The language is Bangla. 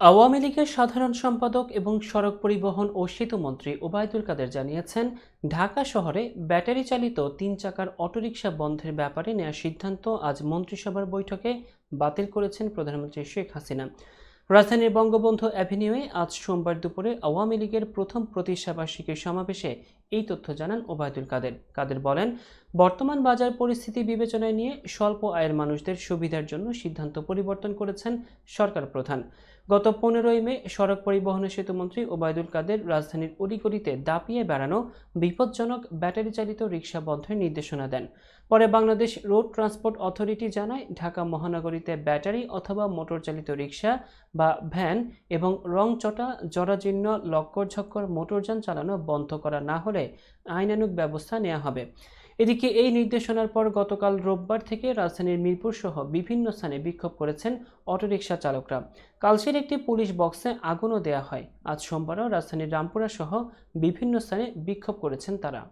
আওয়ামী লীগের সাধারণ সম্পাদক এবং সড়ক পরিবহন ও সেতুমন্ত্রী ওবায়দুল কাদের জানিয়েছেন, ঢাকা শহরে ব্যাটারি চালিত তিন চাকার অটোরিকশা বন্ধের ব্যাপারে নেওয়া সিদ্ধান্ত আজ মন্ত্রিসভার বৈঠকে বাতিল করেছেন প্রধানমন্ত্রী শেখ হাসিনা। রাজধানীর বঙ্গবন্ধু অ্যাভিনিউয়ে আজ সোমবার দুপুরে আওয়ামী লীগের প্রথম প্রতিষ্ঠাবার্ষিকীর সমাবেশে এই তথ্য জানান ওবায়দুল কাদের। কাদের বলেন, বর্তমান বাজার পরিস্থিতি বিবেচনায় নিয়ে স্বল্প আয়ের মানুষদের সুবিধার জন্য সিদ্ধান্ত পরিবর্তন করেছেন সরকার প্রধান। গত পনেরোই মে সড়ক পরিবহন ও সেতুমন্ত্রী ওবায়দুল কাদের রাজধানীর অলিগলিতে দাপিয়ে বেড়ানো বিপজ্জনক ব্যাটারি চালিত রিক্সা বন্ধের নির্দেশনা দেন। পরে বাংলাদেশ রোড ট্রান্সপোর্ট অথরিটি জানায়, ঢাকা মহানগরীতে ব্যাটারি অথবা মোটর চালিত রিক্সা বা ভ্যান এবং রংচটা, জরাজীর্ণ, লক্করঝক্কর, মোটরযান চালানো বন্ধ করা না হলে আইনানুগ ব্যবস্থা নেওয়া হবে। এদিকে এই নির্দেশনার পর গতকাল রোববার থেকে রাজধানীর মিরপুর সহ বিভিন্ন স্থানে বিক্ষোভ করেছেন অটোরিকশা চালকরা। কালসের একটি পুলিশ বক্সে আগুনও দেয়া হয়। আজ সোমবারও রাজধানীর রামপুরা সহ বিভিন্ন স্থানে বিক্ষোভ করেছেন তারা।